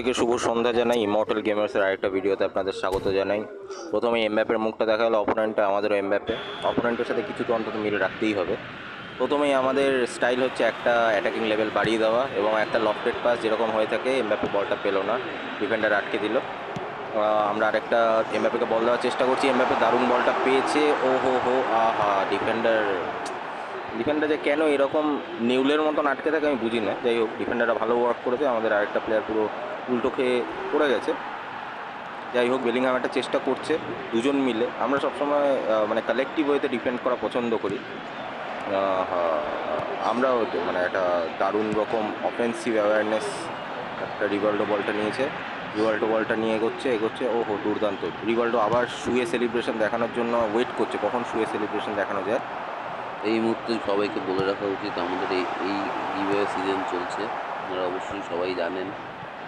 সবাইকে শুভ সন্ধ্যা জানাই। ইমর্টাল গেমার্সের আরেকটা ভিডিওতে আপনাদের স্বাগত জানাই। প্রথমে এমব্যাপের মুখটা দেখা গেলো অপোনেন্টটা আমাদেরও এমব্যাপে অপোনেন্টের সাথে কিছু তো অন্তত মিল রাখতেই হবে। প্রথমেই আমাদের স্টাইল হচ্ছে একটা অ্যাটাকিং লেভেল বাড়িয়ে দেওয়া এবং একটা লফটেড পাস যেরকম হয়ে থাকে এমব্যাপে বলটা পেল না। ডিফেন্ডার আটকে দিল। আমরা আরেকটা এমব্যাপেকে বল দেওয়ার চেষ্টা করছি। এমব্যাপে দারুণ বলটা পেয়েছে। ও হো হো আহা ডিফেন্ডার ডিফেন্ডার যে কেন এরকম নিউলের মতন আটকে থাকে আমি বুঝি না। যাই হোক ডিফেন্ডাররা ভালো ওয়ার্ক করেছে। আমাদের আরেকটা প্লেয়ার পুরো উল্টো খেয়ে পড়ে গেছে। যাই হোক, বেলিংহাম একটা চেষ্টা করছে দুজন মিলে। আমরা সবসময় মানে কালেকটিভ ওয়েতে ডিফেন্ড করা পছন্দ করি। আমরাও মানে একটা দারুণ রকম অফেন্সিভ অ্যাওয়ারনেস একটা রিভাল্ডো বলটা নিয়েছে। রিভাল্ডো বলটা নিয়ে এগোচ্ছে এগোচ্ছে ও হো দুর্দান্ত। রিভাল্ডো আবার শুয়ে সেলিব্রেশন দেখানোর জন্য ওয়েট করছে, কখন শুয়ে সেলিব্রেশন দেখানো যায়। এই মুহূর্তে সবাইকে বলে রাখা উচিত, আমাদের এই এই সিজন চলছে। আপনারা অবশ্যই সবাই জানেন।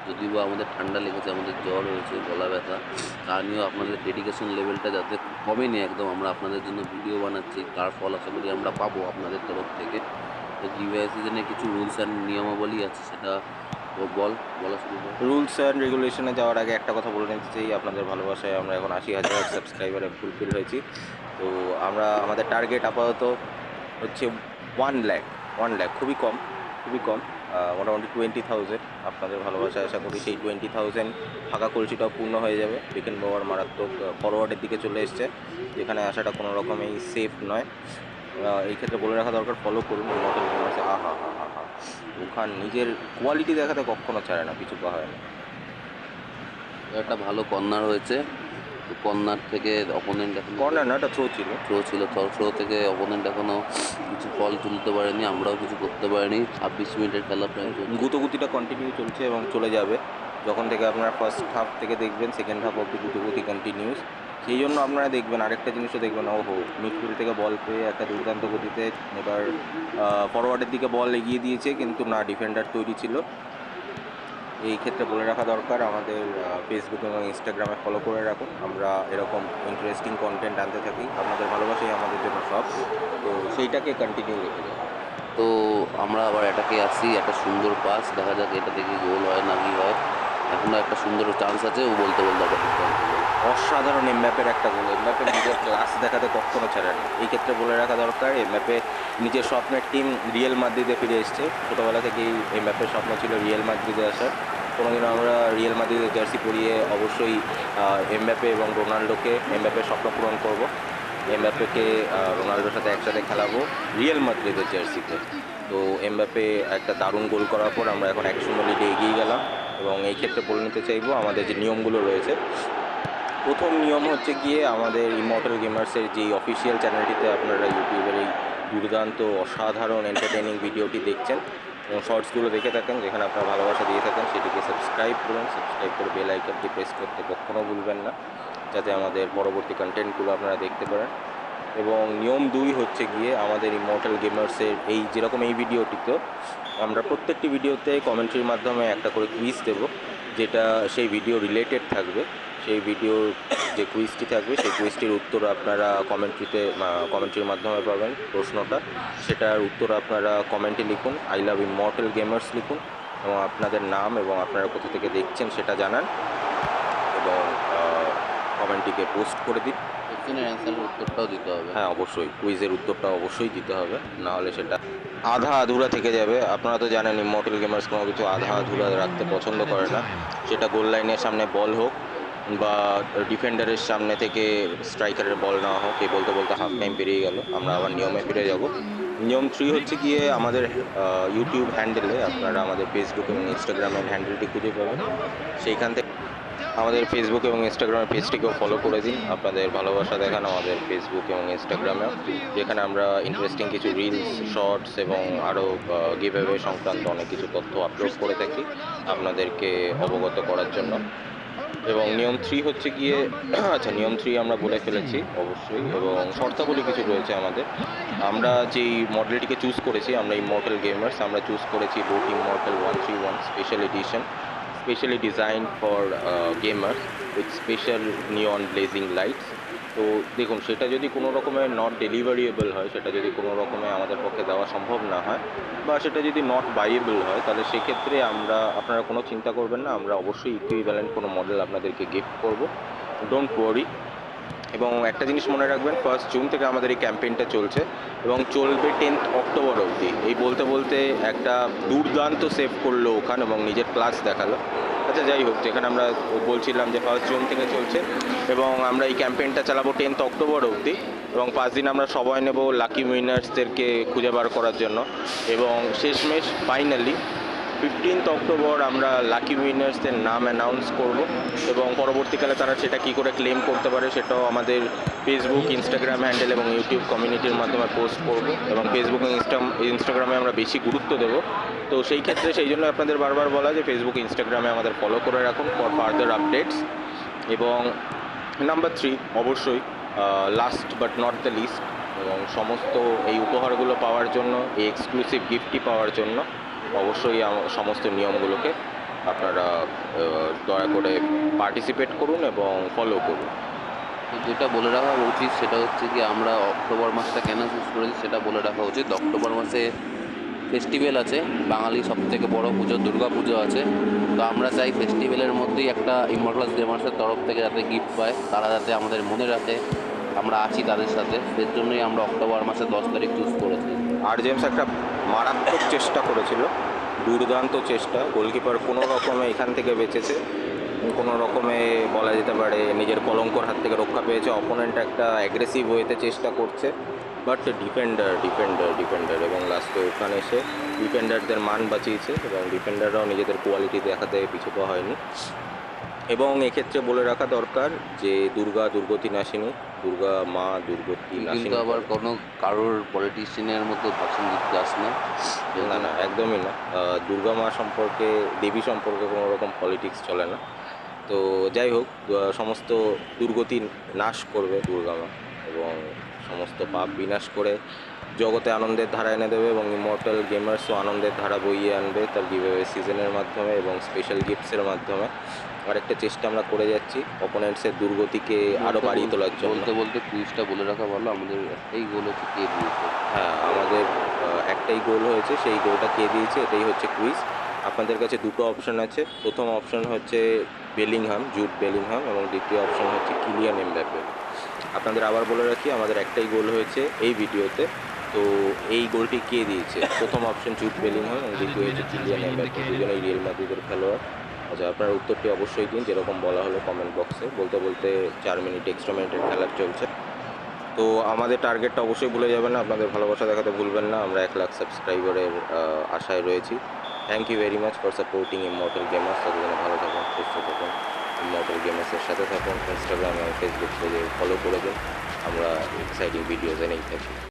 যদিও বা আমাদের ঠান্ডা লেগেছে, আমাদের জ্বর হয়েছে, গলা ব্যথা, তা নিয়েও আপনাদের ডেডিকেশন লেভেলটা যাতে কমেনি একদম, আমরা আপনাদের জন্য ভিডিও বানাচ্ছি, তার ফল আশা করি আমরা পাবো আপনাদের তরফ থেকে। তো গিভওয়ে সিজনে কিছু রুলস অ্যান্ড নিয়মাবলী আছে, সেটা বল, বলা শুরু রুলস অ্যান্ড রেগুলেশনে যাওয়ার আগে একটা কথা বলে নিতে চাই, আপনাদের ভালোবাসায় আমরা এখন আশি হাজার সাবস্ক্রাইবারে ফুলফিল হয়েছি। তো আমরা, আমাদের টার্গেট আপাতত হচ্ছে ওয়ান ল্যাক ওয়ান ল্যাক খুবই কম খুবই কম। মোটামুটি টোয়েন্টি থাউজেন্ড আপনাদের ভালোবাসায় আশা করি সেই টোয়েন্টি থাউজেন্ড ফাঁকা কলসিটাও পূর্ণ হয়ে যাবে। বিকেন বাবার মারাত্মক ফরওয়ার্ডের দিকে চলে এসছে। যেখানে আসাটা কোনো রকমেই সেফ নয়। এই ক্ষেত্রে বলে রাখা দরকার ফলো করুন। গেমার্সে আহা, হা হা হা। ওখান নিজের কোয়ালিটি দেখাতে কখনো ছাড়ে না পা হয় না। একটা ভালো কর্নার হয়েছে কর্নার থেকে অপোনেন্ট এখন কর্নার না এটা থ্রো ছিল। থ্রো ছিল থ্রো থেকে অপোনেন্ট এখনও কিছু ফল তুলতে পারেনি আমরাও কিছু করতে পারিনি। ছাব্বিশ মিনিটের খেলা প্রায়। গুতোগুতিটা কন্টিনিউ চলছে এবং চলে যাবে। যখন থেকে আপনারা ফার্স্ট হাফ থেকে দেখবেন সেকেন্ড হাফ অব্দি গুতোগুতি কন্টিনিউস সেই জন্য আপনারা দেখবেন আরেকটা জিনিসও দেখবেন ওহো মিডফিল্ড থেকে বল পেয়ে একটা দুর্দান্ত গতিতে এবার ফরওয়ার্ডের দিকে বল এগিয়ে দিয়েছে কিন্তু না ডিফেন্ডার তৈরি ছিল। এই ক্ষেত্রে বলে রাখা দরকার আমাদের ফেসবুক এবং ইনস্টাগ্রামে ফলো করে রাখুন। আমরা এরকম ইন্টারেস্টিং কন্টেন্ট আনতে থাকি। আপনাদের ভালোবাসাই আমাদের জন্য সব। তো সেইটাকে কন্টিনিউ রেখে যাব তো আমরা আবার এটাকে আসি একটা সুন্দর পাস দেখা যাক এটা থেকে গোল হয় না কি হয়। এখনও একটা সুন্দর চান্স আছে ও বলতে বলতে আবার। অসাধারণ এমব্যাপের একটা গোল এমব্যাপে নিজের ক্লাস দেখাতে কখনো ছাড়ে না এই ক্ষেত্রে বলে রাখা দরকার এমব্যাপে নিজের স্বপ্নের টিম রিয়েল মাদ্রিদে ফিরে এসছে। ছোটোবেলা থেকেই এমব্যাপের স্বপ্ন ছিল রিয়েল মাদ্রিদে আসার। কোনোদিনও আমরা রিয়েল মাদ্রিদের জার্সি পরিয়ে অবশ্যই এমব্যাপে এবং রোনাল্ডোকে এমব্যাপের স্বপ্ন পূরণ করব। এমব্যাপেকে রোনাল্ডোর সাথে একসাথে খেলাবো রিয়েল মাদ্রিদের জার্সিতে তো এমব্যাপে একটা দারুণ গোল করার পর আমরা এখন এক শূন্য লিডে এগিয়ে গেলাম এবং এই ক্ষেত্রে বলে নিতে চাইব আমাদের যে নিয়মগুলো রয়েছে। প্রথম নিয়ম হচ্ছে গিয়ে আমাদের ইমর্টাল গেমার্সের যেই অফিসিয়াল চ্যানেলটিতে আপনারা ইউটিউবের এই দুর্দান্ত, অসাধারণ এন্টারটেনিং ভিডিওটি দেখছেন এবং শর্টসগুলো দেখে থাকেন যেখানে আপনারা ভালোবাসা দিয়ে থাকেন সেটিকে সাবস্ক্রাইব করুন সাবস্ক্রাইব করে বেল আইকনটি প্রেস করতে কখনও ভুলবেন না, যাতে আমাদের পরবর্তী কন্টেন্টগুলো আপনারা দেখতে পারেন। এবং নিয়ম দুই হচ্ছে গিয়ে আমাদের ইমর্টাল গেমার্সের এই যেরকম এই ভিডিওটিতেও আমরা প্রত্যেকটি ভিডিওতে কমেন্ট্রির মাধ্যমে একটা করে কুইজ দেব, যেটা সেই ভিডিও রিলেটেড থাকবে। সেই ভিডিওর যে কুইজটি থাকবে সেই কুইজটির উত্তর আপনারা কমেন্ট্রিতে কমেন্ট্রির মাধ্যমে পাবেন প্রশ্নটা। সেটার উত্তর আপনারা কমেন্টে লিখুন আই লাভ ইমর্টাল গেমার্স লিখুন এবং আপনাদের নাম এবং আপনারা কোথা থেকে দেখছেন সেটা জানান এবং কমেন্টটিকে পোস্ট করে দিন। কোশ্চেনের অ্যান্সারের উত্তরটাও দিতে হবে। হ্যাঁ অবশ্যই। কুইজের উত্তরটা অবশ্যই দিতে হবে। না হলে সেটা আধা আধুরা থেকে যাবে। আপনারা তো জানেন ইমর্টাল গেমার্স কোনো কিছু আধা আধুরা রাখতে পছন্দ করে না। সেটা গোল লাইনের সামনে বল হোক বা ডিফেন্ডারের সামনে থেকে স্ট্রাইকারের বল নেওয়া হোক, এই বলতে বলতে হাফ টাইম পেরিয়ে গেল। আমরা আবার নিয়মে ফিরে যাব। নিয়ম থ্রি হচ্ছে গিয়ে আমাদের ইউটিউব হ্যান্ডেলে আপনারা আমাদের ফেসবুক এবং ইনস্টাগ্রামের হ্যান্ডেলটি খুঁজে পাবেন। সেইখান থেকে আমাদের ফেসবুক এবং ইনস্টাগ্রামের পেজটিকেও ফলো করে দিন। আপনাদের ভালোবাসা দেখান আমাদের ফেসবুক এবং ইনস্টাগ্রামে যেখানে আমরা ইন্টারেস্টিং কিছু রিলস শর্টস এবং আরও গিভ সংক্রান্ত অনেক কিছু তথ্য আপলোড করে থাকি। আপনাদেরকে অবগত করার জন্য। এবং নিয়ম থ্রি হচ্ছে গিয়ে আচ্ছা নিয়ম থ্রি আমরা বলে ফেলেছি, অবশ্যই, এবং শর্তাবলী কিছু রয়েছে আমাদের। আমরা যেই মডেলটিকে চুজ করেছি, আমরা এই মডেল গেমার্স আমরা চুজ করেছি boat Immortal one three one special edition specially design for gamers with special neon blazing lights. তো দেখুন, সেটা যদি কোনো রকমের নট ডেলিভারিয়েবল হয়, সেটা যদি কোনো রকমে আমাদের পক্ষে দেওয়া সম্ভব না হয়, বা সেটা যদি নট বাইয়েবল হয়, তাহলে সেক্ষেত্রে আমরা, আপনারা কোনো চিন্তা করবেন না, আমরা অবশ্যই ইকুইভ্যালেন্ট কোনো মডেল আপনাদেরকে গিফট করব। ডোন্ট ওয়ারি এবং একটা জিনিস মনে রাখবেন ফার্স্ট জুন থেকে আমাদের এই ক্যাম্পেইনটা চলছে এবং চলবে টেন্থ অক্টোবর অবধি। এই বলতে বলতে একটা দুর্দান্ত সেভ করল ওখান এবং নিজের ক্লাস দেখাল। আচ্ছা যাই হোক, যেখানে আমরা বলছিলাম যে ফার্স্ট জুন থেকে চলছে এবং আমরা এই ক্যাম্পেইনটা চালাবো টেন্থ অক্টোবর অবধি এবং পাঁচ দিন আমরা সবাই নেব লাকি উইনার্সদেরকে খুঁজে বার করার জন্য এবং শেষমেশ ফাইনালি ফিফটিন্থ অক্টোবর আমরা লাকি উইনার্সদের নাম অ্যানাউন্স করব এবং পরবর্তীকালে তারা সেটা কী করে ক্লেম করতে পারে সেটাও আমাদের ফেসবুক ইনস্টাগ্রাম হ্যান্ডেল এবং ইউটিউব কমিউনিটির মাধ্যমে পোস্ট করব এবং ফেসবুক ইনস্টাগ্রামে আমরা বেশি গুরুত্ব দেবো। তো সেই ক্ষেত্রে সেই জন্য আপনাদের বারবার বলা যে ফেসবুক ইনস্টাগ্রামে আমাদের ফলো করে রাখুন ফর ফার্দার আপডেটস এবং নাম্বার থ্রি অবশ্যই last but not the least এবং সমস্ত এই উপহারগুলো পাওয়ার জন্য, এই এক্সক্লুসিভ গিফটটি পাওয়ার জন্য অবশ্যই সমস্ত নিয়মগুলোকে আপনারা দয়া করে পার্টিসিপেট করুন এবং ফলো করুন। যেটা বলে রাখা উচিত সেটা হচ্ছে কি আমরা অক্টোবর মাসটা কেন চুজ করেছি সেটা বলে রাখা উচিত। অক্টোবর মাসে ফেস্টিভ্যাল আছে, বাঙালি সব থেকে বড় পুজো দুর্গা পুজো আছে। তো আমরা চাই ফেস্টিভ্যালের মধ্যেই একটা ইমর্টালস গেমার্সের তরফ থেকে যাতে গিফট পায়, তারা যাতে আমাদের মনে রাখে, আমরা আছি তাদের সাথে। এর জন্যই আমরা অক্টোবর মাসের দশ তারিখ চুজ করেছি। আর জেমস একটা মারাত্মক চেষ্টা করেছিল, দুর্দান্ত চেষ্টা। গোলকিপার কোনো রকমে এখান থেকে বেঁচেছে, কোনো রকমে বলা যেতে পারে নিজের কলঙ্কর হাত থেকে রক্ষা পেয়েছে। অপোনেন্ট একটা অ্যাগ্রেসিভ ওয়েতে চেষ্টা করছে বাট ডিফেন্ডার ডিফেন্ডার ডিফেন্ডার এবং লাস্টে ওখানে এসে ডিফেন্ডারদের মান বাঁচিয়েছে এবং ডিফেন্ডাররাও নিজেদের কোয়ালিটি দেখাতে পিছুপা হয়নি। এবং এক্ষেত্রে বলে রাখা দরকার যে দুর্গা দুর্গতি নাসিনী দুর্গা মা দুর্গতি কিন্তু আবার কোনো কারোর পলিটিশিয়ানের মতো ভাষণ দিতে যাস না। না না একদমই না। দুর্গা মা সম্পর্কে দেবী সম্পর্কে কোনো রকম পলিটিক্স চলে না। তো যাই হোক সমস্ত দুর্গতি নাশ করবে দুর্গা মা এবং সমস্ত পাপ বিনাশ করে জগতে আনন্দের ধারা এনে দেবে এবং ইমর্টাল গেমার্সও আনন্দের ধারা বইয়ে আনবে তার গিভওয়ে সিজনের মাধ্যমে এবং স্পেশাল গিফটসের মাধ্যমে। আরেকটা চেষ্টা আমরা করে যাচ্ছি। অপোনেন্টসের দুর্গতিকে আরও বাড়িয়ে তোলার জন্য। বলতে বলতে কুইজটা বলে রাখা ভালো আমাদের একটাই গোল হচ্ছে কে দিয়েছে হ্যাঁ আমাদের একটাই গোল হয়েছে সেই গোলটা কে দিয়েছে এটাই হচ্ছে কুইজ আপনাদের কাছে দুটো অপশন আছে। প্রথম অপশন হচ্ছে বেলিংহাম জুট বেলিংহাম এবং দ্বিতীয় অপশন হচ্ছে কিলিয়ান এমব্যাপে আপনাদের আবার বলে রাখি আমাদের একটাই গোল হয়েছে এই ভিডিওতে। তো এই গোলটি কে দিয়েছে? প্রথম অপশন জুট বেলিংহাম এবং দ্বিতীয় হচ্ছে কিলিয়ান এমব্যাপে দুজনেই রিয়েল মাদ্রিদের খেলোয়াড়। আচ্ছা আপনার উত্তরটি অবশ্যই দিন, যেরকম বলা হলো কমেন্ট বক্সে বলতে বলতে চার মিনিট এক্সট্রা মিনিটের খেলা চলছে। তো আমাদের টার্গেটটা অবশ্যই ভুলে যাবেন না, আপনাদের ভালোবাসা দেখাতে ভুলবেন না। আমরা এক লাখ সাবস্ক্রাইবারের আশায় রয়েছি। Thank you very much for supporting Immortal gamers ততদিনে ভালো থাকুন, সুস্থ থাকুন। ইমর্টাল গেমার্সের সাথে থাকুন। ইনস্টাগ্রাম এবং ফেসবুক পেজে ফলো করে দিন। আমরা এক্সাইটিং ভিডিওস এনেই থাকি।